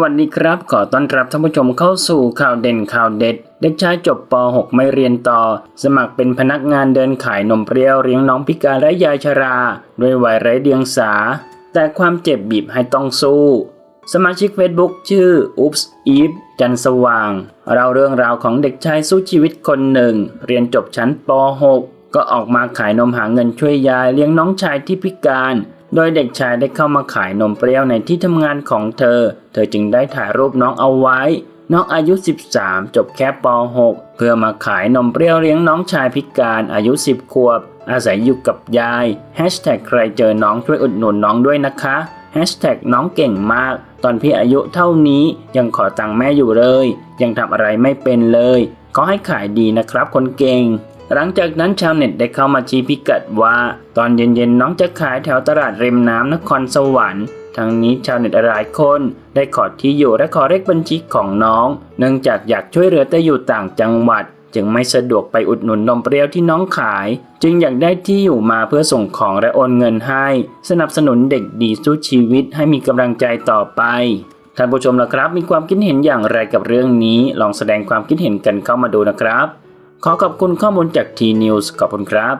วัสดีครับ ขอต้อนรับท่านผู้ชมเข้าสู่ข่าวเด่นข่าวเด็ด เด็กชายจบป .6 ไม่เรียนต่อ สมัครเป็นพนักงานเดินขายนมเปรี้ยวเลี้ยงน้องพิการและยายชรา ด้วยวัยไร้เดียงสา แต่ความเจ็บบีบให้ต้องสู้ สมาชิก Facebook ชื่อ Oops Eve จันสว่างเราเรื่องราวของเด็กชายสู้ชีวิตคนหนึ่ง เรียนจบชั้นป .6 ก็ออกมาขายนมหาเงินช่วยยายเลี้ยงน้องชายที่พิการ โดยเด็กชายได้เข้ามาขายนมเปรี้ยวในที่ทำงานของเธอ เธอจึงได้ถ่ายรูปน้องเอาไว้ น้องอายุ 13 จบแค่ป .6 เพื่อมาขายนมเปรี้ยวเลี้ยงน้องชายพิการอายุ 10 ขวบ อาศัยอยู่กับยายแฮชแท็กใครเจอน้องช่วยอุดหนุนน้องด้วยนะคะแฮชแท็กน้องเก่งมาก ตอนพี่อายุเท่านี้ยังขอตังค์แม่อยู่เลย ยังทำอะไรไม่เป็นเลยขอให้ขายดีนะครับคนเก่ง หลังจากนั้นชาวเน็ตได้เข้ามาชี้พิกัดว่า ตอนเย็นๆน้องจะขายแถวตลาดริมน้ำนครสวรรค์ทั้งนี้ชาวเน็ตหลายคนได้ขอที่อยู่และขอเลขบัญชีของน้อง เนื่องจากอยากช่วยเหลือแต่อยู่ต่างจังหวัด จึงไม่สะดวกไปอุดหนุนนมเปรี้ยวที่น้องขาย จึงอยากได้ที่อยู่มาเพื่อส่งของและโอนเงินให้ สนับสนุนเด็กดีสู้ชีวิตให้มีกำลังใจต่อไปท่านผู้ชมล่ะครับ มีความคิดเห็นอย่างไรกับเรื่องนี้ ลองแสดงความคิดเห็นกันเข้ามาดูนะครับ ขอขอบคุณข้อมูลจาก T News ขอบคุณครับ